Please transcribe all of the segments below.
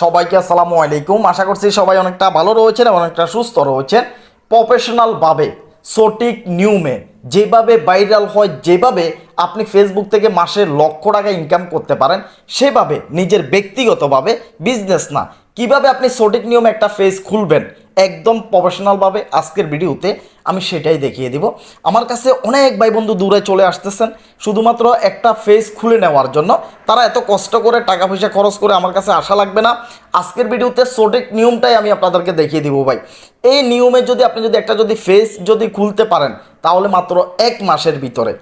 সবাইকে আসসালামু আলাইকুম। আশা করছি সবাই অনেকটা ভালো রয়েছেন এবং অনেকটা সুস্থ রয়েছেন। প্রফেশনালভাবে সঠিক নিয়মে, যেভাবে ভাইরাল হয়, যেভাবে আপনি ফেসবুক থেকে মাসে লক্ষ টাকা ইনকাম করতে পারেন, সেভাবে, নিজের ব্যক্তিগতভাবে বিজনেস না কীভাবে আপনি সঠিক নিয়মে একটা ফেস খুলবেন? একদম প্রফেশনালভাবে আজকের ভিডিওতে আমি সেটাই দেখিয়ে দিব। আমার কাছে অনেক ভাই বন্ধু দূরে চলে আসতেছেন, শুধুমাত্র একটা ফেস খুলে নেওয়ার জন্য। তারা এত কষ্ট করে টাকা পয়সা খরচ করে আমার কাছে আসা লাগবে না। আজকের ভিডিওতে সঠিক নিয়মটাই আমি আপনাদেরকে দেখিয়ে দিব ভাই। এই নিয়মে যদি আপনি যদি একটা যদি ফেস যদি খুলতে পারেন, তাহলে মাত্র এক মাসের ভিতরে।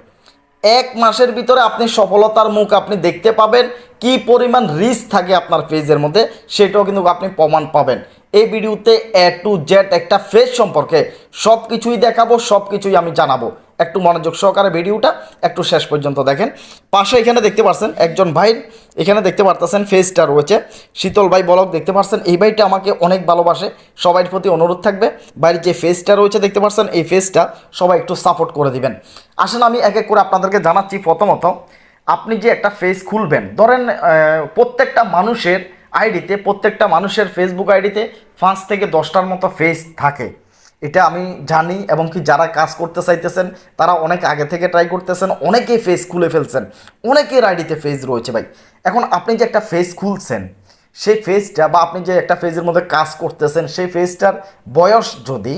এক মাসের ভিতরে আপনি সফলতার মুখ আপনি দেখতে পাবেন কি পরিমাণ রিস্ক থাকে আপনার পেজের মধ্যে, সেটাও কিন্তু আপনি প্রমাণ পাবেন। এই ভিডিওতে এ টু জেড একটা ফেজ সম্পর্কে সব কিছুই দেখাবো সব কিছুই আমি জানাব। একটু মনোযোগ সহকারে ভিডিওটা একটু শেষ পর্যন্ত দেখেন। পাশে এখানে দেখতে পাচ্ছেন একজন ভাই, এখানে দেখতে পারতেছেন ফেসটা রয়েছে। শীতল ভাই বলক দেখতে পাচ্ছেন এই ভাইটা আমাকে অনেক ভালোবাসে সবাই প্রতি অনুরোধ থাকবে। বাইরের যে ফেসটা রয়েছে দেখতে পাচ্ছেন এই ফেসটা সবাই একটু সাপোর্ট করে দিবেন। আসেন আমি এক এক করে আপনাদেরকে জানাচ্ছি প্রথমত আপনি যে একটা ফেস খুলবেন, ধরেন প্রত্যেকটা মানুষের আইডিতে প্রত্যেকটা মানুষের ফেসবুক আইডিতে পাঁচ থেকে দশটার মতো ফেস থাকে। এটা আমি জানি এবং কি যারা কাজ করতে চাইতেছেন, তারা অনেক আগে থেকে ট্রাই করতেছেন, অনেকেই ফেস খুলে ফেলছেন। অনেকের আইডিতে ফেস রয়েছে ভাই। এখন আপনি যে একটা ফেস খুলছেন, সেই ফেসটা বা আপনি যে একটা ফেজের মধ্যে কাজ করতেছেন, সেই ফেসটার বয়স যদি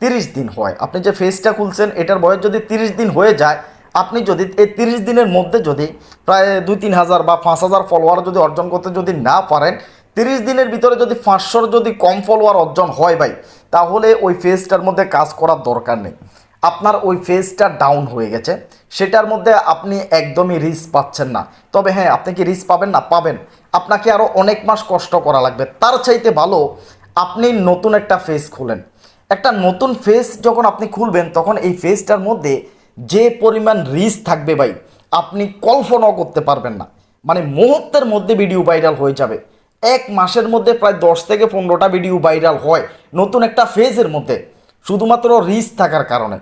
তিরিশ দিন হয়, আপনি যে ফেসটা খুলছেন, এটার বয়স যদি তিরিশ দিন হয়ে যায় আপনি যদি এই তিরিশ দিনের মধ্যে যদি প্রায় দুই, তিন হাজার বা পাঁচ হাজার ফলোয়ার যদি অর্জন করতে যদি না পারেন, তিরিশ দিনের ভিতরে যদি পাঁচশোর যদি কম ফলোয়ার অর্জন হয় ভাই, তাহলে ওই ফেজটার মধ্যে কাজ করার দরকার নেই। আপনার ওই ফেজটা ডাউন হয়ে গেছে। সেটার মধ্যে আপনি একদমই রিস্ক পাচ্ছেন না। তবে হ্যাঁ আপনি কি রিস্ক পাবেন? না, পাবেন। আপনাকে আরও অনেক মাস কষ্ট করা লাগবে। তার চাইতে ভালো আপনি নতুন একটা ফেজ খুলেন। একটা নতুন ফেস যখন আপনি খুলবেন, তখন এই ফেসটার মধ্যে যে পরিমাণ রিস্ক থাকবে ভাই, আপনি কল্পনাও করতে পারবেন না। মানে মুহূর্তের মধ্যে ভিডিও ভাইরাল হয়ে যাবে। এক মাসের মধ্যে প্রায় দশ থেকে পনেরোটা ভিডিও ভাইরাল হয় নতুন একটা ফেজের মধ্যে, শুধুমাত্র রিস্ক থাকার কারণে।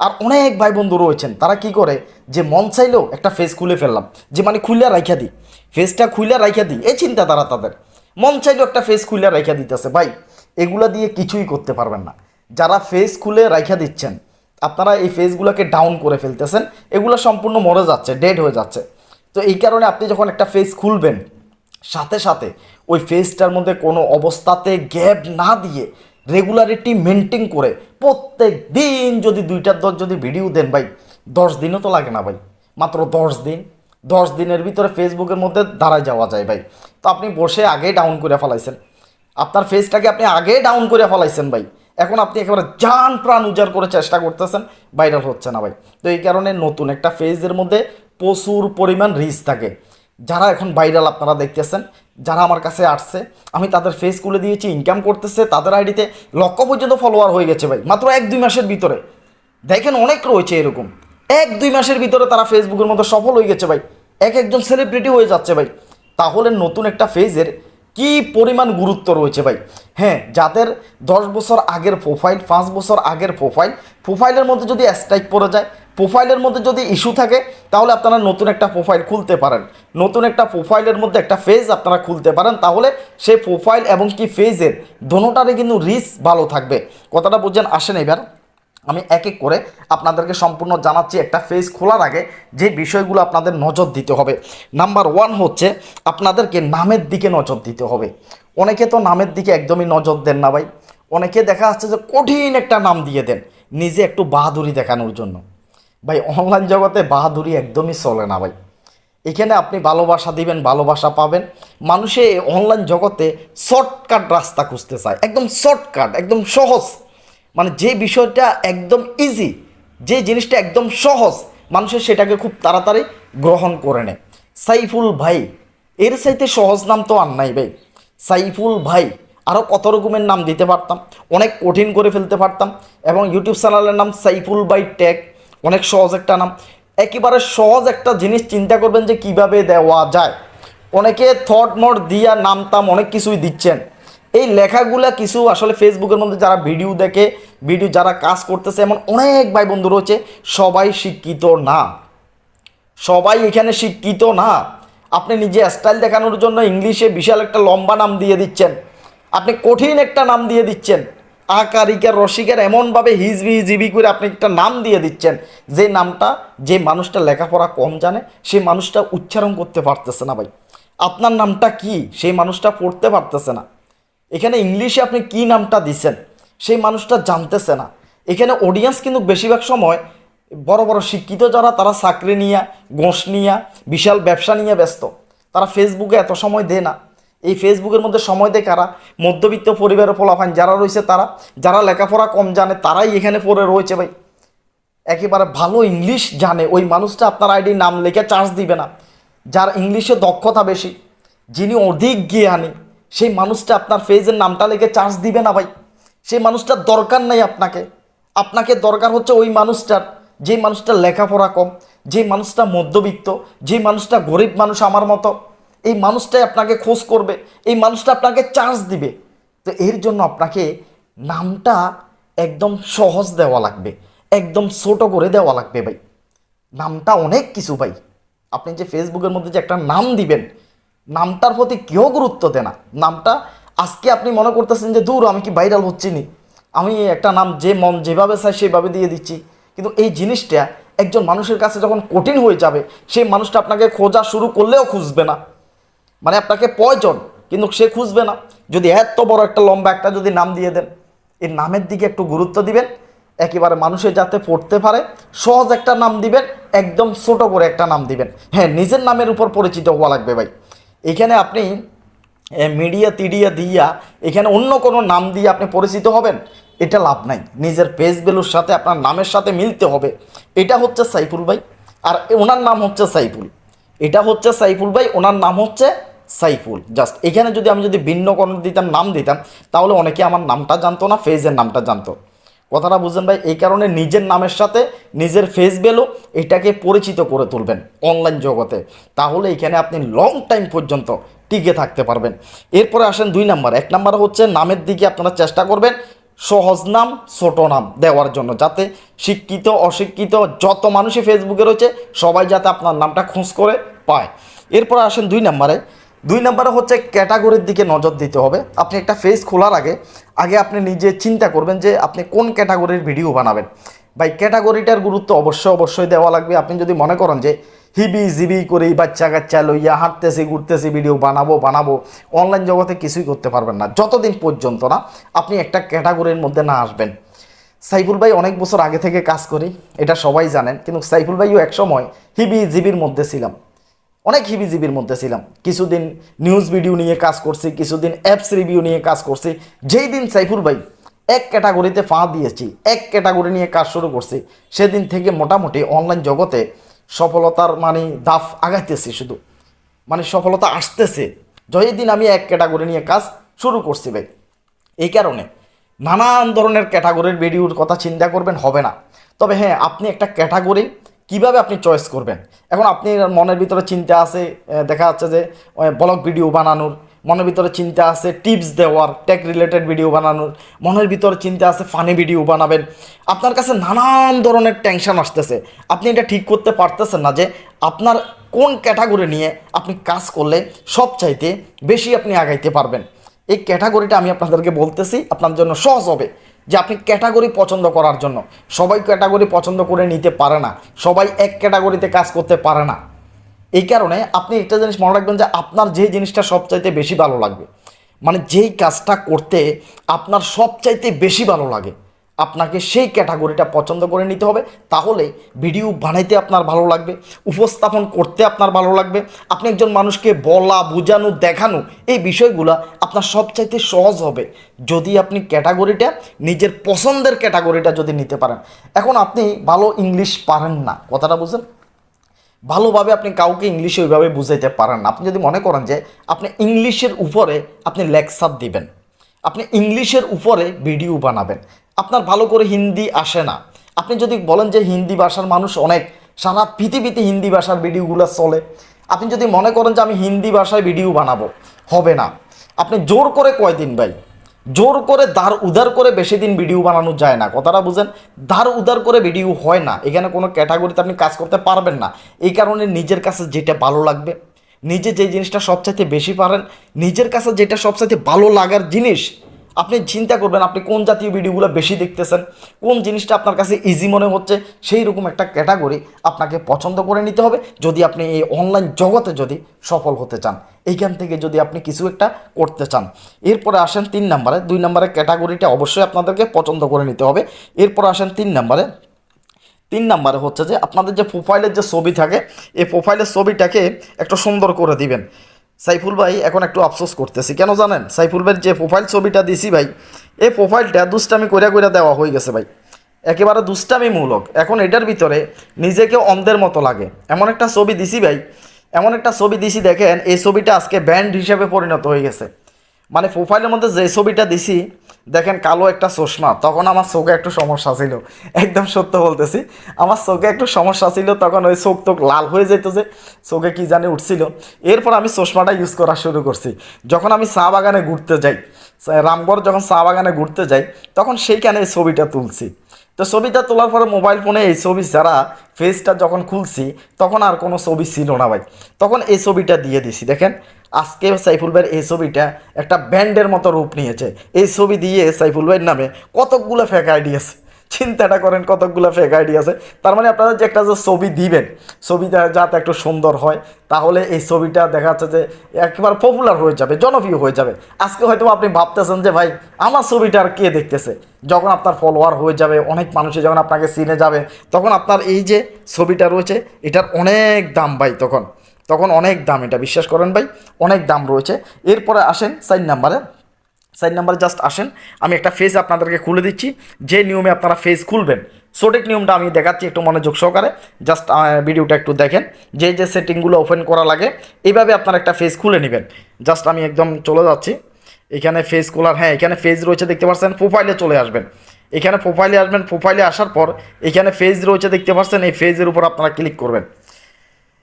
আর অনেক ভাই বন্ধু রয়েছেন, তারা কি করে, যে মন চাইলেও একটা ফেস খুলে ফেললাম, যে মানে খুলে রাইখা দিই। ফেসটা খুলে রাইখা দিই, এই চিন্তা তারা তাদের। মন চাইলেও একটা ফেস খুলে রাইখা দিতেছে। ভাই, এগুলা দিয়ে কিছুই করতে পারবেন না। যারা ফেস খুলে রাইখা দিচ্ছেন আপনারা এই ফেসগুলোকে ডাউন করে ফেলতেছেন, এগুলো সম্পূর্ণ মরে যাচ্ছে ডেড হয়ে যাচ্ছে। তো এই কারণে আপনি যখন একটা ফেস খুলবেন, সাথে সাথে ওই ফেসটার মধ্যে কোনো অবস্থাতে গ্যাপ না দিয়ে রেগুলারিটি মেনটেন করে প্রত্যেক দিন যদি দুইটার দশ যদি ভিডিও দেন ভাই, দশ দিনও তো লাগে না ভাই। মাত্র দশ দিন, দশ দিনের ভিতরে ফেসবুকের মধ্যে দাঁড়ায় যাওয়া যায় ভাই। তো আপনি বসে আগে ডাউন করে ফেলাইছেন। আপনার ফেসটাকে আপনি আগে ডাউন করে ফেলাইছেন ভাই। এখন আপনি একেবারে জান প্রাণ উজাড় করে চেষ্টা করতেছেন ভাইরাল হচ্ছে না ভাই। তো এই কারণে নতুন একটা ফেজের মধ্যে প্রচুর পরিমাণ রিস্ক থাকে। যারা এখন ভাইরাল আপনারা দেখতেছেন, যারা আমার কাছে আসছে, আমি তাদের ফেস খুলে দিয়েছি ইনকাম করতেছে, তাদের আইডিতে লক্ষ পর্যন্ত ফলোয়ার হয়ে গেছে ভাই, মাত্র এক দুই মাসের ভিতরে। দেখেন অনেক রয়েছে এরকম। এক দুই মাসের ভিতরে তারা ফেসবুকের মতো সফল হয়ে গেছে ভাই। এক একজন সেলিব্রিটি হয়ে যাচ্ছে ভাই। তাহলে নতুন একটা ফেজের কি পরিমাণ গুরুত্ব রয়েছে ভাই? হ্যাঁ যাদের দশ বছর আগের প্রোফাইল পাঁচ বছর আগের প্রোফাইল প্রোফাইলের মধ্যে যদি স্ট্রাইক পড়ে যায় প্রোফাইলের মধ্যে যদি ইস্যু থাকে, তাহলে আপনারা নতুন একটা প্রোফাইল খুলতে পারেন। নতুন একটা প্রোফাইলের মধ্যে একটা ফেজ আপনারা খুলতে পারেন, তাহলে সেই প্রোফাইল এবং কি ফেজের দোনোটারই কিন্তু রিস্ক ভালো থাকবে। কথাটা বুঝছেন? আসেন এবার। আমি এক এক করে আপনাদেরকে সম্পূর্ণ জানাচ্ছি একটা ফেজ খোলার আগে যে বিষয়গুলো আপনাদের নজর দিতে হবে। নাম্বার ওয়ান হচ্ছে আপনাদেরকে নামের দিকে নজর দিতে হবে। অনেকে তো নামের দিকে একদমই নজর দেন না ভাই। অনেকে দেখা যাচ্ছে যে কঠিন একটা নাম দিয়ে দেন, নিজে একটু বাহাদুরি দেখানোর জন্য। ভাই অনলাইন জগতে বাহাদুরি একদমই চলে না ভাই। এখানে আপনি ভালোবাসা দিবেন, ভালোবাসা পাবেন। মানুষে অনলাইন জগতে শর্টকাট রাস্তা খুঁজতে চায়, একদম শর্টকাট একদম সহজ। মানে যে বিষয়টা একদম ইজি যে জিনিসটা একদম সহজ মানুষের সেটাকে খুব তাড়াতাড়ি গ্রহণ করে নেয়। সাইফুল ভাই, এর চাইতে সহজ নাম তো আর নাই ভাই। সাইফুল ভাই আরও কত রকমের নাম দিতে পারতাম, অনেক কঠিন করে ফেলতে পারতাম, এবং ইউটিউব চ্যানেলের নাম সাইফুল বাই ট্যাগ অনেক সহজ একটা নাম। একেবারে সহজ একটা জিনিস চিন্তা করবেন যে কীভাবে দেওয়া যায়। অনেকে থট মট দিয়া নাম তাম অনেক কিছুই দিচ্ছেন। এই লেখাগুলা কিছু আসলে ফেসবুকের মধ্যে যারা ভিডিও দেখে, ভিডিও যারা কাজ করতেছে, এমন অনেক ভাই বন্ধু রয়েছে, সবাই শিক্ষিত না। সবাই এখানে শিক্ষিত না। আপনি নিজে স্টাইল দেখানোর জন্য ইংলিশে বিশাল একটা লম্বা নাম দিয়ে দিচ্ছেন। আপনি কঠিন একটা নাম দিয়ে দিচ্ছেন। আকারিকার রসিকার এমনভাবে হিজবি, হিজিবি করে আপনি একটা নাম দিয়ে দিচ্ছেন, যে নামটা, যে মানুষটা লেখাপড়া কম জানে সেই মানুষটা উচ্চারণ করতে পারতেছে না ভাই। আপনার নামটা কি? সেই মানুষটা পড়তে পারতেছে না। এখানে ইংলিশে আপনি কি নামটা দিচ্ছেন সেই মানুষটা জানতেছে না। এখানে অডিয়েন্স কিন্তু বেশিরভাগ সময় বড় বড় শিক্ষিত যারা, তারা চাকরি নিয়ে গোঁস নিয়ে, বিশাল ব্যবসা নিয়ে ব্যস্ত। তারা ফেসবুকে এত সময় দেয় না। এই ফেসবুকের মধ্যে সময় দেয় কারা? মধ্যবিত্ত পরিবারের ফলাফান যারা রয়েছে তারা, যারা লেখাপড়া কম জানে, তারাই এখানে পড়ে রয়েছে ভাই। একেবারে ভালো ইংলিশ জানে, ওই মানুষটা আপনার আইডি, নাম লেখে চার্জ দিবে না। যার ইংলিশে দক্ষতা বেশি, যিনি অধিক জ্ঞানী সেই মানুষটা আপনার ফেজের নামটা লেগে চার্জ দিবে না ভাই। সেই মানুষটার দরকার নেই আপনাকে। আপনাকে দরকার হচ্ছে ওই মানুষটার, যে মানুষটা লেখাপড়া কম, যে মানুষটা মধ্যবিত্ত, যে মানুষটা গরিব মানুষ আমার মতো। এই মানুষটাই আপনাকে খোঁজ করবে, এই মানুষটা আপনাকে চার্জ দিবে। তো এর জন্য আপনাকে নামটা একদম সহজ দেওয়া লাগবে, একদম ছোট করে দেওয়া লাগবে ভাই। নামটা অনেক কিছু ভাই। আপনি যে ফেসবুকের মধ্যে যে একটা নাম দিবেন নামটার প্রতি কেউ গুরুত্ব দেয় না। নামটা আজকে আপনি মনে করতেছেন যে, দূর, আমি কি ভাইরাল হচ্ছি নি? আমি একটা নাম যে মন যেভাবে চাই সেভাবে দিয়ে দিচ্ছি। কিন্তু এই জিনিসটা একজন মানুষের কাছে যখন কঠিন হয়ে যাবে, সেই মানুষটা আপনাকে খোঁজা শুরু করলেও খুঁজবে না। মানে আপনাকে প্রয়োজন কিন্তু সে খুঁজবে না। যদি এত বড় একটা লম্বা একটা যদি নাম দিয়ে দেন এই নামের দিকে একটু গুরুত্ব দিবেন। একেবারে মানুষের যাতে পড়তে পারে, সহজ একটা নাম দিবেন, একদম ছোট করে একটা নাম দিবেন। হ্যাঁ নিজের নামের উপর পরিচিত হওয়া লাগবে ভাই। এখানে আপনি মিডিয়া তিডিয়া দিয়া এখানে অন্য কোনো নাম দিয়ে আপনি পরিচিত হবেন, এটা লাভ নাই। নিজের পেজ ভ্যালুর সাথে আপনার নামের সাথে মিলতে হবে। এটা হচ্ছে সাইফুল ভাই, আর ওনার নাম হচ্ছে সাইফুল। এটা হচ্ছে সাইফুল ভাই, ওনার নাম হচ্ছে সাইফুল। জাস্ট এখানে যদি আমি যদি ভিন্ন কোনো দিতাম, নাম দিতাম, তাহলে অনেকে আমার নামটা জানতো না ফেজের নামটা জানতো। কথাটা বুঝলেন ভাই? এই কারণে নিজের নামের সাথে নিজের ফেস ভ্যালু এটাকে পরিচিত করে তুলবেন অনলাইন জগতে। তাহলে এখানে আপনি লং টাইম পর্যন্ত টিকে থাকতে পারবেন। এরপরে আসেন দুই নাম্বার। এক নাম্বার হচ্ছে নামের দিকে আপনারা চেষ্টা করবেন সহজ নাম, ছোট নাম দেওয়ার জন্য, যাতে শিক্ষিত, অশিক্ষিত যত মানুষই ফেসবুকে রয়েছে, সবাই যাতে আপনার নামটা খোঁজ করে পায়। এরপর আসেন দুই নাম্বারে। দুই নম্বরে হচ্ছে ক্যাটাগরির দিকে নজর দিতে হবে। আপনি একটা ফেস খোলার আগে আগে আপনি নিজে চিন্তা করবেন যে আপনি কোন ক্যাটাগরির ভিডিও বানাবেন। ভাই, ক্যাটাগরিটার গুরুত্ব অবশ্যই অবশ্যই দেওয়া লাগবে। আপনি যদি মনে করেন যে হিবি জিবি করেই বাচ্চা কাচ্চা লইয়া হাঁটতেছি, ঘুরতেছি ভিডিও বানাবো বানাবো অনলাইন জগতে কিছুই করতে পারবেন না। যতদিন পর্যন্ত না আপনি একটা ক্যাটাগরির মধ্যে না আসবেন। সাইফুল ভাই অনেক বছর আগে থেকে কাজ করি, এটা সবাই জানেন। কিন্তু সাইফুল ভাইও একসময় হিবি জিবির মধ্যে ছিলাম। অনেক হিবিজিবির মধ্যে ছিলাম। কিছুদিন নিউজ ভিডিও নিয়ে কাজ করছি, কিছুদিন অ্যাপস রিভিউ নিয়ে কাজ করছি। যেই দিন সাইফুল ভাই এক ক্যাটাগরিতে ফা দিয়েছি, এক ক্যাটাগরি নিয়ে কাজ শুরু করছি, সেদিন থেকে মোটামুটি অনলাইন জগতে সফলতার মানে দাফ আগাইতেছি শুধু। মানে সফলতা আসতেছে। যেই দিন আমি এক ক্যাটাগরি নিয়ে কাজ শুরু করছি ভাই, এই কারণে নানান ধরনের ক্যাটাগরির ভিডিওর কথা চিন্তা করবেন, হবে না। তবে হ্যাঁ আপনি একটা ক্যাটাগরি কীভাবে আপনি চয়েস করবেন? এখন আপনি মনের ভিতরে চিন্তা আছে দেখা যাচ্ছে যে ব্লগ ভিডিও বানানোর, মনের ভিতরে চিন্তা আছে টিপস দেওয়ার টেক রিলেটেড ভিডিও বানানোর, মনের ভিতরে চিন্তা আছে ফানি ভিডিও বানাবেন। আপনার কাছে নানান ধরনের টেনশন আসতেছে। আপনি এটা ঠিক করতে পারতেছেন না যে, আপনার কোন ক্যাটাগরি নিয়ে আপনি কাজ করলে সব চাইতে বেশি আপনি আগাইতে পারবেন। এই ক্যাটাগরিটা আমি আপনাদেরকে বলতেছি, আপনার জন্য সহজ হবে। যে আপনি ক্যাটাগরি পছন্দ করার জন্য। সবাই ক্যাটাগরি পছন্দ করে নিতে পারে না। সবাই এক ক্যাটাগরিতে কাজ করতে পারে না। এই কারণে আপনি একটা জিনিস মনে রাখবেন যে আপনার যে জিনিসটা সবচাইতে বেশি ভালো লাগবে। মানে যেই কাজটা করতে আপনার সবচাইতে বেশি ভালো লাগে। আপনাকে সেই ক্যাটাগরিটা পছন্দ করে নিতে হবে। তাহলে ভিডিও বানাইতে আপনার ভালো লাগবে, উপস্থাপন করতে আপনার ভালো লাগবে। আপনি একজন মানুষকে বলা, বোঝানো, দেখানো এই বিষয়গুলো আপনার সবচাইতে সহজ হবে। যদি আপনি ক্যাটাগরিটা, নিজের পছন্দের ক্যাটাগরিটা যদি নিতে পারেন। এখন আপনি ভালো ইংলিশ পারেন না, কথাটা বুঝেন ভালোভাবে আপনি কাউকে ইংলিশে ওইভাবে বুঝাইতে পারেন না। আপনি যদি মনে করেন যে আপনি ইংলিশের উপরে আপনি লেকচার দিবেন, আপনি ইংলিশের উপরে ভিডিও বানাবেন আপনার ভালো করে হিন্দি আসে না। আপনি যদি বলেন যে হিন্দি ভাষার মানুষ অনেক, সারা পৃথিবীতে হিন্দি ভাষার ভিডিওগুলো চলে। আপনি যদি মনে করেন যে আমি হিন্দি ভাষায় ভিডিও বানাবো, হবে না। আপনি জোর করে কয়দিন ভাই? জোর করে দার উদার করে বেশি দিন ভিডিও বানানো যায় না। কথাটা বুঝেন দার উদার করে ভিডিও হয় না। এখানে কোনো ক্যাটাগরিতে আপনি কাজ করতে পারবেন না। এই কারণে নিজের কাছে যেটা ভালো লাগবে, নিজে যে জিনিসটা সবচাইতে বেশি পারেন, নিজের কাছে যেটা সবচাইতে ভালো লাগার জিনিস আপনি চিন্তা করবেন আপনি কোন জাতীয় ভিডিওগুলো বেশি দেখতেছেন, কোন জিনিসটা আপনার কাছে ইজি মনে হচ্ছে, সেই রকম একটা ক্যাটাগরি আপনাকে পছন্দ করে নিতে হবে। যদি আপনি এই অনলাইন জগতে যদি সফল হতে চান, এইখান থেকে যদি আপনি কিছু একটা করতে চান। এরপরে আসেন তিন নম্বরে, দুই নম্বরের ক্যাটাগরিটা অবশ্যই আপনাদেরকে পছন্দ করে নিতে হবে। এরপরে আসেন তিন নম্বরে, তিন নাম্বারে হচ্ছে যে আপনাদের যে প্রোফাইলের যে ছবি থাকে, এই প্রোফাইলের ছবিটাকে একটু সুন্দর করে দিবেন। সাইফুল ভাই এখন একটু আফসোস করতেছি। কেন জানেন? সাইফুল ভাইয়ের যে প্রোফাইল ছবিটা দিছি ভাই, এই প্রোফাইলটা দুষ্টামি কইরা কইরা দেওয়া হয়ে গেছে ভাই। একেবারে দুষ্টামিমূলক। এখন এটার ভিতরে নিজেকে অন্ধের মতো লাগে। এমন একটা ছবি দিছি ভাই, এমন একটা ছবি দিছি দেখেন, এই ছবিটা আজকে ব্যান্ড হিসেবে পরিণত হয়ে গেছে। মানে প্রোফাইলের মধ্যে যে ছবিটা দিছি দেখেন কালো একটা চশমা, তখন আমার চোখে একটু সমস্যা ছিল। একদম সত্য বলতেছি, আমার চোখে একটু সমস্যা ছিল, তখন ওই চোখ তোক লাল হয়ে যেত যে চোখে কি জানি উঠছিল। এরপর আমি চশমাটা ইউজ করা শুরু করছি। যখন আমি চা বাগানে ঘুরতে যাই, রামগড় যখন চা বাগানে ঘুরতে যাই, তখন সেইখানে এই ছবিটা তুলছি। তো ছবিটা তোলার পরে মোবাইল ফোনে এই ছবি ছাড়া ফেসটা যখন খুলছি, তখন আর কোনো ছবি ছিল না ভাই। তখন এই ছবিটা দিয়ে দিছি, দেখেন আজকে সাইফুল ভাইয়ের এই ছবিটা একটা ব্যান্ডের মতো রূপ নিয়েছে। এই ছবি দিয়ে সাইফুল ভাইয়ের নামে কতকগুলো ফেক আইডি আছে। চিন্তাটা করেন, কতকগুলো ফেক আইডি আছে। তার মানে আপনারা যে একটা যে ছবি দিবেন, ছবিটা যাতে একটু সুন্দর হয়, তাহলে এই ছবিটা দেখা যাচ্ছে যে একবার পপুলার হয়ে যাবে, জনপ্রিয় হয়ে যাবে। আজকে হয়তো আপনি ভাবতেছেন যে, ভাই, আমার ছবিটা আর কে দেখতেছে? যখন আপনার ফলোয়ার হয়ে যাবে, অনেক মানুষে যখন আপনাকে চিনে যাবে, তখন আপনার এই যে ছবিটা রয়েছে, এটার অনেক দাম ভাই তখন। তখন অনেক দাম এটা, বিশ্বাস করেন ভাই, অনেক দাম রয়েছে। এরপরে আসেন সাইন নাম্বারে। সাইন নাম্বারে জাস্ট আসেন, আমি একটা ফেজ আপনাদেরকে খুলে দিচ্ছি, যে নিয়মে আপনারা ফেজ খুলবেন। সঠিক নিয়মটা আমি দেখাচ্ছি একটু মনোযোগ সহকারে, জাস্ট ভিডিওটা একটু দেখেন। যে যে সেটিংগুলো ওপেন করা লাগে, এইভাবে আপনারা একটা ফেজ খুলে নেবেন। জাস্ট আমি একদম চলে যাচ্ছি। এখানে ফেজ খোলার হ্যাঁ এখানে ফেজ রয়েছে, দেখতে পাচ্ছেন প্রোফাইলে চলে আসবেন। এখানে প্রোফাইলে আসবেন প্রোফাইলে আসার পর এখানে ফেজ রয়েছে, দেখতে পাচ্ছেন, এই ফেজের উপর আপনারা ক্লিক করবেন।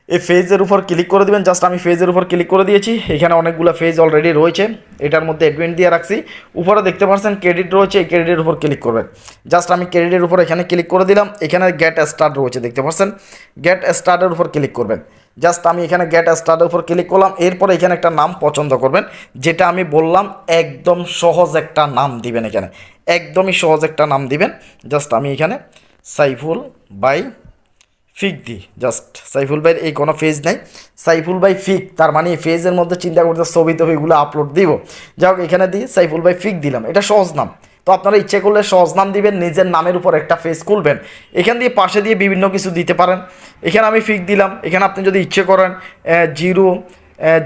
এই ফেজের উপর ক্লিক করে দিবেন জাস্ট আমি ফেজের উপর ক্লিক করে দিয়েছি, এখানে অনেকগুলো ফেজ অলরেডি রয়েছে, এটার মধ্যে অ্যাডমিট দিয়ে রাখছি, উপরে দেখতে পাচ্ছেন ক্রেডিট রয়েছে, এই ক্রেডিটের উপর ক্লিক করবেন জাস্ট আমি ক্রেডিটের উপর এখানে ক্লিক করে দিলাম, এখানে গেট স্টার্ট রয়েছে, দেখতে পাচ্ছেন গেট স্টার্টের উপর ক্লিক করবেন জাস্ট আমি এখানে গেট স্টার্টের উপর ক্লিক করলাম, এরপর এখানে একটা নাম পছন্দ করবেন, যেটা আমি বললাম একদম সহজ একটা নাম দিবেন এখানে, একদমই সহজ একটা নাম দিবেন জাস্ট আমি এখানে সাইফুল বাই ফিক দি জাস্ট সাইফুল ভাইয়ের এই কোনো ফেজ নাই। সাইফুল ভাই ফিক, তার মানে এই ফেজের মধ্যে চিন্তা করতে ছবি টবিগুলো আপলোড দিব। যাই হোক, এখানে দিই সাইফুল ভাই ফিক দিলাম। এটা সহজ নাম। তো আপনারা ইচ্ছে করলে সহজ নাম দিবেন, নিজের নামের উপর একটা ফেজ খুলবেন। এখান দিয়ে পাশে দিয়ে বিভিন্ন কিছু দিতে পারেন। এখানে আমি ফিক দিলাম। এখানে আপনি যদি ইচ্ছে করেন জিরো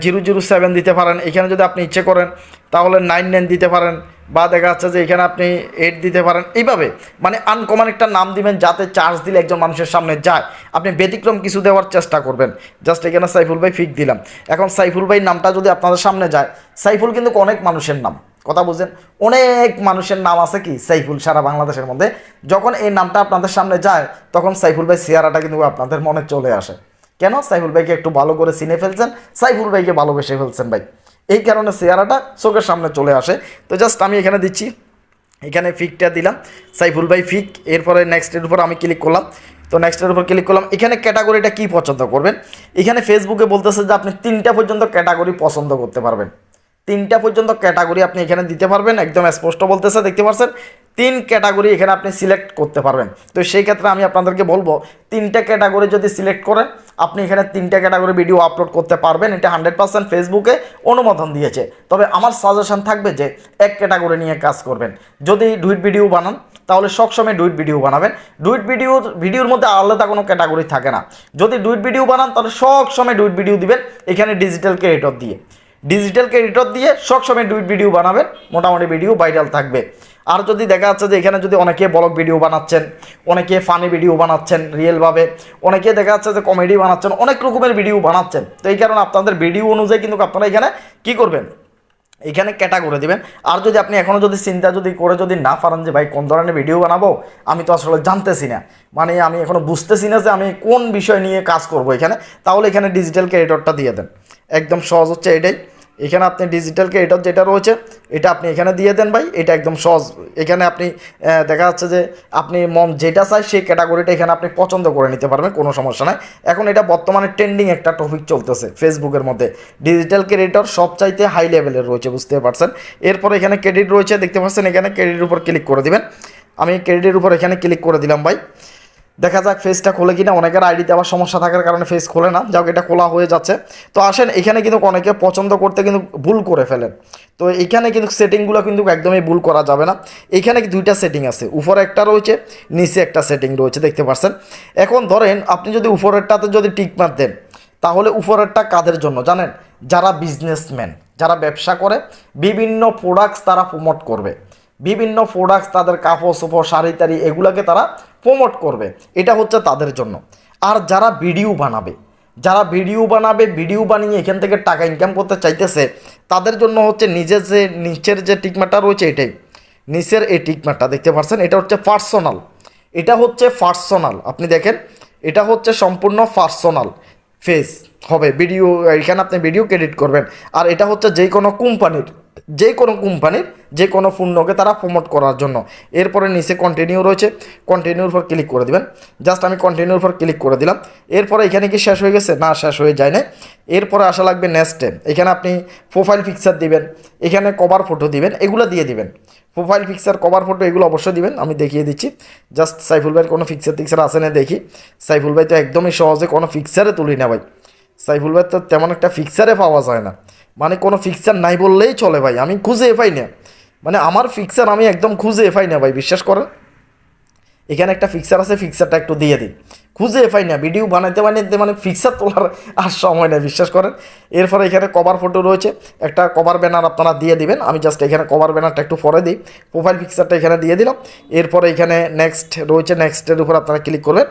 জিরো জিরো সেভেন দিতে পারেন। এখানে যদি আপনি ইচ্ছে করেন, তাহলে নাইন নাইন দিতে পারেন। বা দেখা যাচ্ছে যে এখানে আপনি এড দিতে পারেন। এইভাবে মানে আনকমন একটা নাম দিবেন যাতে চার্জ দিলে একজন মানুষের সামনে যায়। আপনি ব্যতিক্রম কিছু দেওয়ার চেষ্টা করবেন। জাস্ট এখানে সাইফুল ভাই ফিক দিলাম। এখন সাইফুল ভাই নামটা যদি আপনাদের সামনে যায়, সাইফুল কিন্তু অনেক মানুষের নাম। কথা বুঝছেন? অনেক মানুষের নাম আছে কি? সাইফুল সারা বাংলাদেশের মধ্যে। যখন এই নামটা আপনাদের সামনে যায়, তখন সাইফুল ভাই চেহারাটা কিন্তু আপনাদের মনে চলে আসে। কেন? সাইফুল ভাইকে একটু ভালো করে চিনে ফেলছেন। সাইফুল ভাইকে ভালোবেসে ফেলছেন ভাই। এই কারণে চেহারাটা চোখের সামনে চলে আসে। তো জাস্ট আমি এখানে দিচ্ছি। এখানে ফিকটা দিলাম, সাইফুল ভাই ফিক। এরপরে নেক্সটের উপর আমি ক্লিক করলাম। তো নেক্সটের উপর ক্লিক করলাম। এখানে ক্যাটাগরিটা কি পছন্দ করবেন? এখানে ফেসবুকে বলতেছে যে আপনি তিনটা পর্যন্ত ক্যাটাগরি পছন্দ করতে পারবেন। তিনটা পর্যন্ত ক্যাটাগরি আপনি এখানে দিতে পারবেন, একদম স্পষ্ট বলতেছে, দেখতে পাচ্ছেন তিন ক্যাটাগরি এখানে আপনি সিলেক্ট করতে পারবেন। তো সেই ক্ষেত্রে আমি আপনাদেরকে বলব, তিনটা ক্যাটাগরি যদি সিলেক্ট করেন, আপনি এখানে তিনটা ক্যাটাগরি ভিডিও আপলোড করতে পারবেন। এটা হান্ড্রেড পার্সেন্ট ফেসবুকে অনুমোদন দিয়েছে। তবে আমার সাজেশন থাকবে যে এক ক্যাটাগরি নিয়ে কাজ করবেন। যদি ডুইট ভিডিও বানান, তাহলে সবসময় ডুইট ভিডিও বানাবেন। ডুইট ভিডিওর ভিডিওর মধ্যে আলাদা কোনো ক্যাটাগরি থাকে না। যদি ডুইট ভিডিও বানান, তাহলে সবসময় ডুইট ভিডিও দিবেন, এখানে ডিজিটাল ক্রিয়েটর দিয়ে। ডিজিটাল ক্রেডিটর দিয়ে সবসময় ডুইট ভিডিও বানাবেন, মোটামুটি ভিডিও ভাইরাল থাকবে। আর যদি দেখা যাচ্ছে যে এখানে যদি অনেকে ব্লগ ভিডিও বানাচ্ছেন, অনেকে ফানি ভিডিও বানাচ্ছেন রিয়েলভাবে অনেকে দেখা যাচ্ছে যে কমেডি বানাচ্ছেন, অনেক রকমের ভিডিও বানাচ্ছেন। তো এই কারণে আপনাদের ভিডিও অনুযায়ী কিন্তু আপনারা এখানে কি করবেন? এখানে ক্যাটাগরি দিবেন। আর যদি আপনি এখনও যদি চিন্তা যদি করে যদি না পারেন যে ভাই কোন ধরনের ভিডিও বানাবো, আমি তো আসলে জানতেছি না। মানে আমি এখনও বুঝতেছি না যে আমি কোন বিষয় নিয়ে কাজ করব এখানে। তাহলে এখানে ডিজিটাল ক্যারিটরটা দিয়ে দেন। একদম সহজ হচ্ছে এটাই। এখানে আপনি ডিজিটাল ক্রেডিটর যেটা রয়েছে, এটা আপনি এখানে দিয়ে দেন ভাই, এটা একদম সহজ। এখানে আপনি দেখা যাচ্ছে যে আপনি মন যেটা চাই সেই ক্যাটাগরিটা এখানে আপনি পছন্দ করে নিতে পারবেন, কোনো সমস্যা নাই। এখন এটা বর্তমানে ট্রেন্ডিং একটা টপিক চলতেছে ফেসবুকের মধ্যে। ডিজিটাল ক্রেডিটর সবচাইতে হাই লেভেলের রয়েছে, বুঝতে পারছেন? এরপর এখানে ক্রেডিট রয়েছে, দেখতে পাচ্ছেন, এখানে ক্রেডিটের উপর ক্লিক করে দিবেন। আমি ক্রেডিটের উপর এখানে ক্লিক করে দিলাম ভাই। দেখা যাক ফেসটা খোলে কিনা। অনেকের আইডিতে আবার সমস্যা থাকার কারণে ফেস খোলে না। যাক, এটা খোলা হয়ে যাচ্ছে। তো আসেন, এখানে কিন্তু অনেকে পছন্দ করতে কিন্তু ভুল করে ফেলেন। তো এখানে কিন্তু সেটিংগুলো কিন্তু একদমই ভুল করা যাবে না। এখানে দুইটা সেটিং আছে। উপরে একটা রয়েছে, নিচে একটা সেটিং রয়েছে। দেখতে পাচ্ছেন? এখন ধরেন, আপনি যদি উপরেরটাতে যদি টিক মার দেন, তাহলে উপরেরটা কাদের জন্য? জানেন? যারা বিজনেসম্যান যারা ব্যবসা করে, বিভিন্ন প্রোডাক্টস তারা প্রমোট করবে। বিভিন্ন প্রোডাক্টস তাদের কাপড় চোপড় শাড়ি টাড়ি এগুলোকে তারা প্রমোট করবে, এটা হচ্ছে তাদের জন্য। আর যারা ভিডিও বানাবে, যারা ভিডিও বানাবে, ভিডিও বানিয়ে এখান থেকে টাকা ইনকাম করতে চাইতেছে, তাদের জন্য হচ্ছে নিজের যে, নিচের যে টিকমাটা রয়েছে এটাই। নিচের এই টিকমাটা, দেখতে পাচ্ছেন এটা হচ্ছে পার্সোনাল এটা হচ্ছে পার্সোনাল আপনি দেখেন, এটা হচ্ছে সম্পূর্ণ পার্সোনাল ফেস হবে ভিডিও এখানে আপনি ভিডিও ক্রেডিট করবেন। আর এটা হচ্ছে যে কোনো কোম্পানির। যে কোনো কোম্পানির যে কোনো পণ্যকে তারা প্রমোট করার জন্য। এরপরে নিচে কন্টিনিউ রয়েছে। কন্টিনিউর উপর ক্লিক করে দিবেন। জাস্ট আমি কন্টিনিউর উপর ক্লিক করে দিলাম। এরপরে এখানে কি শেষ হয়ে গেছে? না, শেষ হয়ে যায় না এরপরে আসা লাগবে নেক্সটে এখানে আপনি প্রোফাইল পিকচার দিবেন। এখানে কভার ফটো দিবেন। এগুলো দিয়ে দিবেন। প্রোফাইল পিকচার কভার ফটো এগুলো অবশ্যই দিবেন। আমি দেখিয়ে দিচ্ছি। জাস্ট সাইফুল ভাইয়ের কোনো পিকচার টিকচার আসে না দেখি। সাইফুল ভাই তো একদমই সহজে কোনো পিকচারে তুলি না ভাই। সাইফুল ভাই তো তেমন একটা ফিক্সারে পাওয়া যায় না। মানে কোনো ফিক্সার নাই বললেই চলে ভাই, আমি খুঁজে পাই না। মানে আমার ফিক্সার আমি একদম খুঁজে পাই না ভাই, বিশ্বাস করেন? এখানে একটা ফিক্সার আছে ফিক্সারটা একটু দিয়ে দিই। খুঁজে পাই না ভিডিও বানাইতে বানাইতে মানে ফিক্সার তোলার আর সময় নেই, বিশ্বাস করেন? এরপরে এখানে কভার ফটো রয়েছে, একটা কভার ব্যানার আপনারা দিয়ে দিবেন। আমি জাস্ট এখানে কভার ব্যানারটা একটু পরে দিই প্রোফাইল পিকচারটা এখানে দিয়ে দিলাম। এরপরে এখানে নেক্সট রয়েছে নেক্সটের উপর আপনারা ক্লিক করবেন।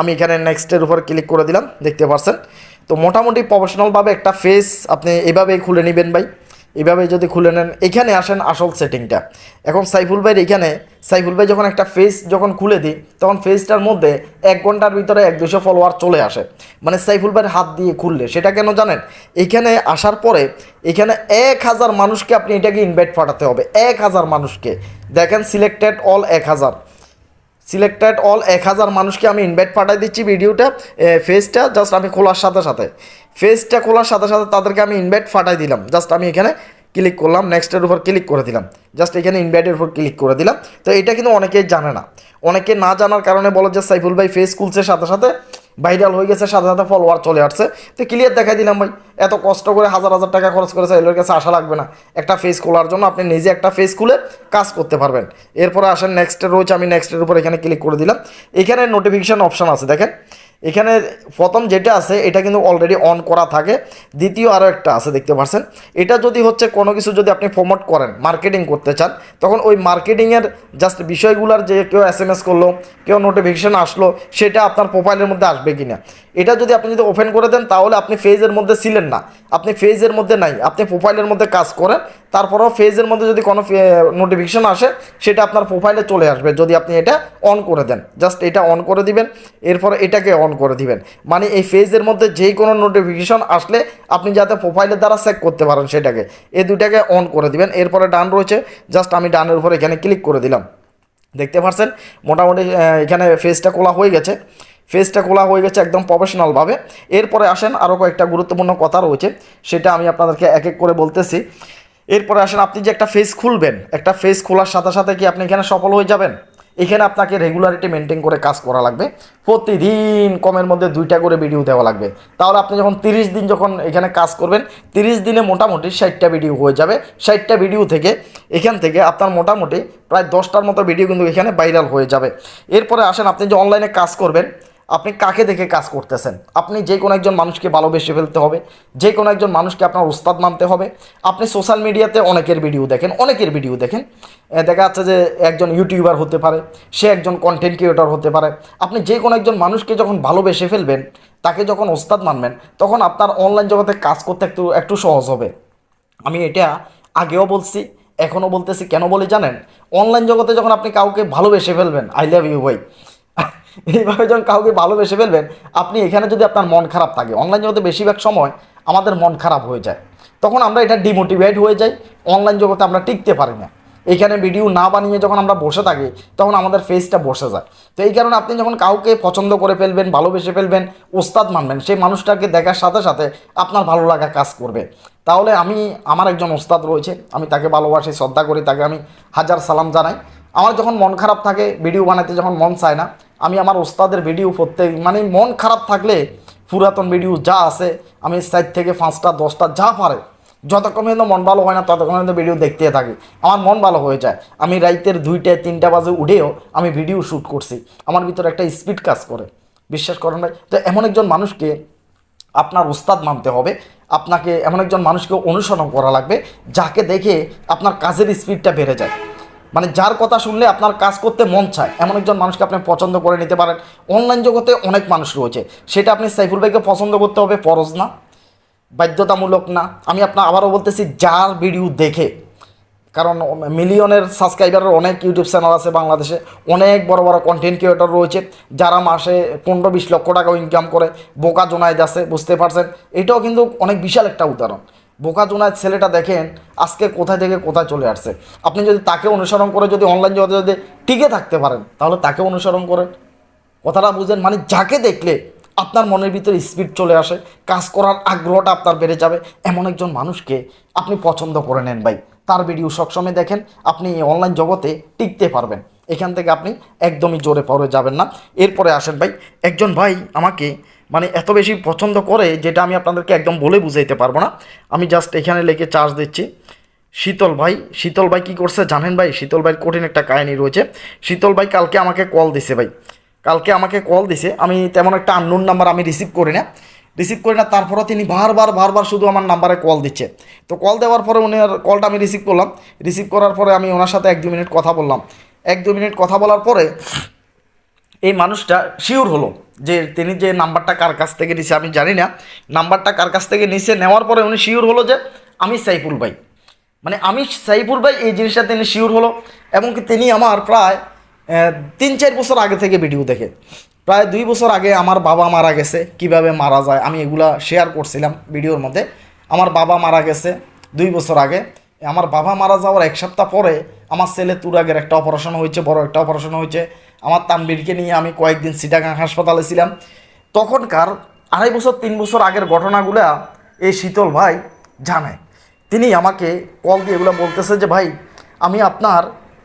আমি এখানে নেক্সটের উপর ক্লিক করে দিলাম, দেখতে পারছেন? তো মোটামুটি প্রফেশনালভাবে একটা ফেস আপনি এভাবেই খুলে নেবেন ভাই। এভাবে যদি খুলে নেন, এখানে আসেন আসল সেটিংটা এখন সাইফুল ভাইয়ের এখানে, সাইফুল ভাই যখন একটা ফেস যখন খুলে দিই তখন ফেসটার মধ্যে এক ঘণ্টার ভিতরে এক দুশো ফলোয়ার চলে আসে। মানে সাইফুল ভাইয়ের হাত দিয়ে খুললে, সেটা কেন জানেন? এখানে আসার পরে, এখানে এক হাজার মানুষকে আপনি এটাকে ইনভাইট পাঠাতে হবে। এক হাজার মানুষকে। দেখেন সিলেক্টেড অল এক হাজার। সিলেক্টেড অল এক হাজার মানুষকে আমি ইনভাইট পাঠাই দিচ্ছি ভিডিওটা ফেসটা জাস্ট আমি খোলার সাথে সাথে। ফেসটা খোলার সাথে সাথে তাদেরকে আমি ইনভাইট পাঠাই দিলাম। জাস্ট আমি এখানে ক্লিক করলাম নেক্সটের উপর ক্লিক করে দিলাম। জাস্ট এখানে ইনভাইটের উপর ক্লিক করে দিলাম। তো এটা কিন্তু অনেকেই জানে না। অনেকে না জানার কারণে বলে যে সাইফুল ভাই ফেস খুলছে সাথে সাথে। ভাইরাল হয়ে গেছে, সাথে সাথে ফলোয়ার চলে আসছে। তো ক্লিয়ার দেখাই দিলাম ভাই, এত কষ্ট করে হাজার হাজার টাকা খরচ করে সাইলের কাছে আসা লাগবে না। একটা ফেস খোলার জন্য আপনি নিজে একটা ফেস খুলে কাজ করতে পারবেন। এরপরে আসেন নেক্সটের রয়েছে, আমি নেক্সটের উপর এখানে ক্লিক করে দিলাম। এখানে নোটিফিকেশান অপশান আছে, দেখেন। এখানে প্রথম যেটা আছে, এটা কিন্তু অলরেডি অন করা থাকে। দ্বিতীয় আরও একটা আছে, দেখতে পাচ্ছেন এটা যদি হচ্ছে কোনো কিছু যদি আপনি প্রমোট করেন মার্কেটিং করতে চান, তখন ওই মার্কেটিংয়ের জাস্ট বিষয়গুলোর যে কেউ এস এম এস করল, কেউ নোটিফিকেশান আসলো, সেটা আপনার প্রোফাইলের মধ্যে আসবে কি না এটা যদি আপনি যদি ওপেন করে দেন, তাহলে আপনি ফেজের মধ্যে ছিলেন না। আপনি ফেজের মধ্যে নাই, আপনি প্রোফাইলের মধ্যে কাজ করেন। তারপরেও ফেজের মধ্যে যদি কোনো নোটিফিকেশান আসে, সেটা আপনার প্রোফাইলে চলে আসবে, যদি আপনি এটা অন করে দেন। জাস্ট এটা অন করে দিবেন, এরপরে এটাকে অন করে দিবেন। মানে এই ফেজের মধ্যে যেই কোনো নোটিফিকেশন আসলে আপনি যাতে প্রোফাইলের দ্বারা চেক করতে পারেন সেটাকে এই দুটাকে অন করে দিবেন। এরপরে ডান রয়েছে জাস্ট আমি ডানের উপরে এখানে ক্লিক করে দিলাম। দেখতে পাচ্ছেন মোটামুটি এখানে ফেসটা খোলা হয়ে গেছে। ফেসটা খোলা হয়ে গেছে একদম প্রফেশনালভাবে এরপরে আসেন আরও কয়েকটা গুরুত্বপূর্ণ কথা রয়েছে, সেটা আমি আপনাদেরকে এক এক করে বলতেছি। এরপরে আসেন, আপনি যে একটা ফেস খুলবেন, একটা ফেস খোলার সাথে সাথে কি আপনি এখানে সফল হয়ে যাবেন? এখানে আপনাকে রেগুলারিটি মেনটেন করে কাজ করা লাগবে। প্রতিদিন কমের মধ্যে দুইটা করে ভিডিও দেওয়া লাগবে। তাহলে আপনি যখন তিরিশ দিন যখন এখানে কাজ করবেন, তিরিশ দিনে মোটামুটি ষাটটা ভিডিও হয়ে যাবে। ষাটটা ভিডিও থেকে এখান থেকে আপনার মোটামুটি প্রায় দশটার মতো ভিডিও কিন্তু এখানে ভাইরাল হয়ে যাবে। এরপরে আসেন, আপনি যে অনলাইনে কাজ করবেন আপনি কাকে দেখে কাজ করতেছেন? আপনি যে কোনো একজন মানুষকে ভালোবেসে ফেলতে হবে, যে কোনো একজন মানুষকে আপনার উস্তাদ মানতে হবে। আপনি সোশ্যাল মিডিয়াতে অনেকের ভিডিও দেখেন, অনেকের ভিডিও দেখেন। দেখা যাচ্ছে যে একজন ইউটিউবার হতে পারে, সে একজন কন্টেন্ট ক্রিয়েটর হতে পারে। আপনি যে কোনো একজন মানুষকে যখন ভালোবেসে ফেলবেন, তাকে যখন ওস্তাদ মানবেন, তখন আপনার অনলাইন জগতে কাজ করতে একটু একটু সহজ হবে। আমি এটা আগেও বলছি, এখনও বলতেছি, কেন বলে জানেন? অনলাইন জগতে যখন আপনি কাউকে ভালোবেসে ফেলবেন আই লাভ ইউ ভাই এইভাবে যখন কাউকে ভালোবেসে ফেলবেন, আপনি এখানে যদি আপনার মন খারাপ থাকে অনলাইন জগতে বেশিরভাগ সময় আমাদের মন খারাপ হয়ে যায়। তখন আমরা এটা ডিমোটিভেট হয়ে যাই অনলাইন জগতে আমরা টিকতে পারি না। এইখানে ভিডিও না বানিয়ে যখন আমরা বসে থাকি, তখন আমাদের ফেসটা বসে যায়। তো এই কারণে আপনি যখন কাউকে পছন্দ করে ফেলবেন, ভালোবেসে ফেলবেন, ওস্তাদ মানবেন, সেই মানুষটাকে দেখার সাথে সাথে আপনার ভালো লাগা কাজ করবে। তাহলে আমি, আমার একজন ওস্তাদ রয়েছে, আমি তাকে ভালোবাসি, শ্রদ্ধা করি, তাকে আমি হাজার সালাম জানাই। আমার যখন মন খারাপ থাকে ভিডিও বানাতে যখন মন চায় না আমি আমার ওস্তাদের ভিডিও প্রত্যেক মানে মন খারাপ থাকলে পুরাতন ভিডিও যা আছে, আমি সাইড থেকে পাঁচটা, দশটা যা পারে, যতক্ষণ পর্যন্ত মন ভালো হয় না, ততক্ষণ পর্যন্ত ভিডিও দেখতে থাকি। আমার মন ভালো হয়ে যায়। আমি রাইতের দুইটা তিনটা বাজে উঠেও আমি ভিডিও শ্যুট করছি। আমার ভিতরে একটা স্পিড কাজ করে। বিশ্বাস করেন ভাই, তো এমন একজন মানুষকে আপনার উস্তাদ মানতে হবে। আপনাকে এমন একজন মানুষকে অনুসরণ করা লাগবে, যাকে দেখে আপনার কাজের স্পিডটা বেড়ে যায়। মানে যার কথা শুনলে আপনার কাজ করতে মন চায়, এমন একজন মানুষকে আপনি পছন্দ করে নিতে পারেন। অনলাইন জগতে অনেক মানুষ রয়েছে, সেটা আপনি সাইফুল ভাইকে পছন্দ করতে হবে, ফরজ না, বাধ্যতামূলক না। আমি আপনার আবারও বলতেছি, যার ভিডিও দেখে, কারণ মিলিয়নের সাবস্ক্রাইবারের অনেক ইউটিউব চ্যানেল আছে বাংলাদেশে, অনেক বড় বড় কন্টেন্ট ক্রিয়েটর রয়েছে, যারা মাসে পনেরো বিশ লক্ষ টাকা ইনকাম করে, বোকা জোনায় যাচ্ছে, বুঝতে পারছেন? এটাও কিন্তু অনেক বিশাল একটা উদাহরণ। বোকা জোনায় ছেলেটা দেখেন আজকে কোথায় থেকে কোথায় চলে আসছে। আপনি যদি তাকে অনুসরণ করে যদি অনলাইন জগতে যদি টিকে থাকতে পারেন, তাহলে তাকে অনুসরণ করেন। কথাটা বুঝেন? মানে যাকে দেখলে আপনার মনের ভিতরে স্পিড চলে আসে, কাজ করার আগ্রহটা আপনার বেড়ে যাবে। এমন একজন মানুষকে আপনি পছন্দ করে নেন ভাই। তার ভিডিও সবসময় দেখেন, আপনি অনলাইন জগতে টিকতে পারবেন। এখান থেকে আপনি একদমই জোরে পড়ে যাবেন না। এরপরে আসেন ভাই, একজন ভাই আমাকে মানে এত বেশি পছন্দ করে যেটা আমি আপনাদেরকে একদম বলে বুঝাইতে পারব না। আমি জাস্ট এখানে লেগে চার্জ দিচ্ছি। শীতল ভাই শীতল ভাই কী করছে জানেন ভাই? শীতল ভাইয়ের কঠিন একটা কাহিনী রয়েছে। শীতল ভাই কালকে আমাকে কল দিছে ভাই। কালকে আমাকে কল দিছে। আমি তেমন একটা আননোন নাম্বার আমি রিসিভ করি না। রিসিভ করি না, তারপরও তিনি বারবার বারবার শুধু আমার নাম্বারে কল দিচ্ছে। তো কল দেওয়ার পরে উনি কলটা আমি রিসিভ করলাম। রিসিভ করার পরে আমি ওনার সাথে এক দু মিনিট কথা বললাম। এক দু মিনিট কথা বলার পরে এই মানুষটা শিওর হলো যে তিনি যে নাম্বারটা কার কাছ থেকে নিছে আমি জানি না। নাম্বারটা কার কাছ থেকে নিছে নেওয়ার পরে উনি শিওর হলো যে আমি সাইফুল ভাই। মানে আমি সাইফুল ভাই এই জিনিসটা তিনি শিওর হলো এবং কি তিনি আমার প্রায় তিন চার বছর আগে থেকে ভিডিও দেখে। প্রায় দুই বছর আগে আমার বাবা মারা গেছে, কীভাবে মারা যায় আমি এগুলা শেয়ার করছিলাম ভিডিওর মধ্যে। আমার বাবা মারা গেছে দুই বছর আগে। আমার বাবা মারা যাওয়ার এক সপ্তাহ পরে আমার ছেলে তুরাগের একটা অপারেশন হয়েছে, বড় একটা অপারেশন হয়েছে। আমার তানবীরকে নিয়ে আমি কয়েকদিন সিটাগাং হাসপাতালে ছিলাম। তখনকার আড়াই বছর, তিন বছর আগের ঘটনাগুলা এই শীতল ভাই জানে। তিনি আমাকে কল দিয়ে এগুলো বলতেছে যে, ভাই, আমি আপনার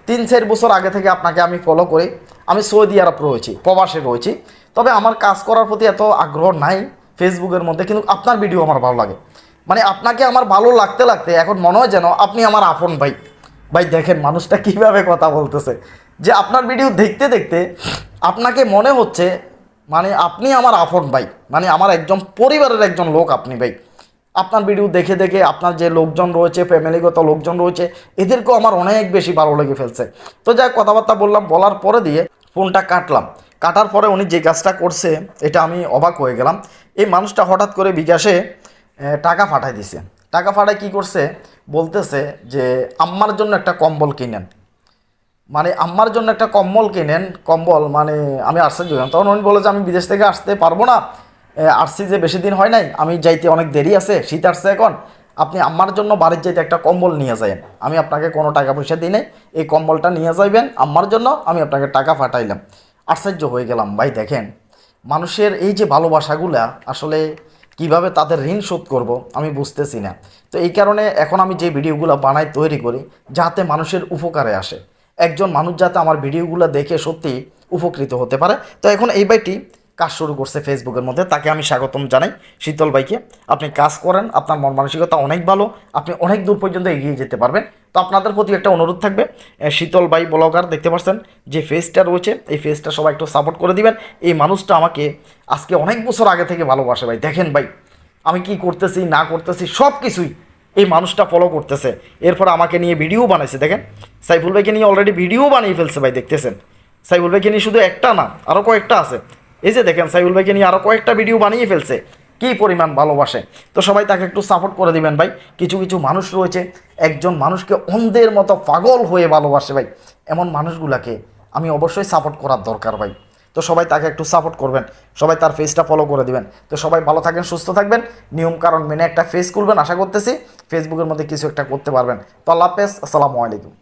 তিন, চার বছর আগে থেকে আপনাকে আমি ফলো করি। আমি সৌদি আরব রয়েছি, প্রবাসে রয়েছি। তবে আমার কাজ করার প্রতি এত আগ্রহ নাই ফেসবুকের মধ্যে, কিন্তু আপনার ভিডিও আমার ভালো লাগে। মানে আপনাকে আমার ভালো লাগতে লাগতে এখন মনে হয় যেন আপনি আমার আপন ভাই। ভাই, দেখেন মানুষটা কীভাবে কথা বলতেছে। যে আপনার ভিডিও দেখতে দেখতে আপনাকে মনে হচ্ছে মানে আপনি আমার আপন ভাই। মানে আমার একজন পরিবারের একজন লোক আপনি ভাই। আপনার ভিডিও দেখে দেখে আপনার যে লোকজন রয়েছে ফ্যামিলিগত লোকজন রয়েছে, এদেরকেও আমার অনেক বেশি ভালো লেগে ফেলছে। তো যাই কথাবার্তা বললাম, বলার পরে দিয়ে ফোনটা কাটলাম। কাটার পরে উনি যে কাজটা করছে, এটা আমি অবাক হয়ে গেলাম। এই মানুষটা হঠাৎ করে বিকাশে টাকা পাঠাই দিছে। টাকা পাঠায় কি করছে? বলতেছে যে, আম্মার জন্য একটা কম্বল কিনেন। মানে আম্মার জন্য একটা কম্বল কিনেন। কম্বল মানে আমি আশ্চর্য হলাম তখন উনি বলে যে, আমি বিদেশ থেকে আসতে পারব না। আসছি যে বেশি দিন হয় নাই, আমি যাইতে অনেক দেরি আছে, শীত আসছে এখন। আপনি আম্মার জন্য বাড়ির যাইতে একটা কম্বল নিয়ে যাবেন আমি আপনাকে কোনো টাকা পয়সা দিই নাই। এই কম্বলটা নিয়ে যাইবেন আম্মার জন্য, আমি আপনাকে টাকা পাঠাইলাম আশ্চর্য হয়ে গেলাম। ভাই, দেখেন, মানুষের এই যে ভালোবাসাগুলা আসলে কীভাবে তাদের ঋণ শোধ করব আমি বুঝতেছি না। তো এই কারণে এখন আমি যে ভিডিওগুলো বানাই, তৈরি করি, যাতে মানুষের উপকারে আসে। একজন মানুষ যাতে আমার ভিডিওগুলো দেখে সত্যি উপকৃত হতে পারে। তো এখন এই ভাইটি কাজ শুরু করছে ফেসবুকের মধ্যে, তাকে আমি স্বাগতম জানাই। শীতল ভাইকে, আপনি কাজ করেন, আপনার মন মানসিকতা অনেক ভালো, আপনি অনেক দূর পর্যন্ত এগিয়ে যেতে পারবেন। তো আপনাদের প্রতি একটা অনুরোধ থাকবে শীতল ভাই ব্লগার, দেখতে পাচ্ছেন যে ফেসটা রয়েছে, এই ফেসটা সবাই একটু সাপোর্ট করে দিবেন। এই মানুষটা আমাকে আজকে অনেক বছর আগে থেকে ভালোবাসে ভাই। দেখেন ভাই, আমি কি করতেছি, না করতেছি সব কিছুই এই মানুষটা ফলো করতেছে। এরপর আমাকে নিয়ে ভিডিও বানাইছে, দেখেন। সাইফুল ভাইকে নিয়ে অলরেডি ভিডিও বানিয়ে ফেলছে ভাই, দেখতেছেন। সাইফুল ভাইকে নিয়ে শুধু একটা না আরও কয়েকটা আছে। এই যে দেখেন সাইফুল ভাইকে নিয়ে আরও কয়েকটা ভিডিও বানিয়ে ফেলছে। কী পরিমাণ ভালোবাসে। তো সবাই তাকে একটু সাপোর্ট করে দিবেন ভাই। কিছু কিছু মানুষ রয়েছে, একজন মানুষকে অন্ধের মতো পাগল হয়ে ভালোবাসে ভাই। এমন মানুষগুলাকে আমি অবশ্যই সাপোর্ট করার দরকার ভাই। তো সবাই তাকে একটু সাপোর্ট করবেন। সবাই তার ফেসটা ফলো করে দিবেন। তো সবাই ভালো থাকেন, সুস্থ থাকবেন। নিয়ম কারণ মেনে একটা ফেস খুলবেন আশা করতেছি ফেসবুকের মধ্যে কিছু একটা করতে পারবেন। তো আল্লাহ হাফেজ, আসসালামু আলাইকুম।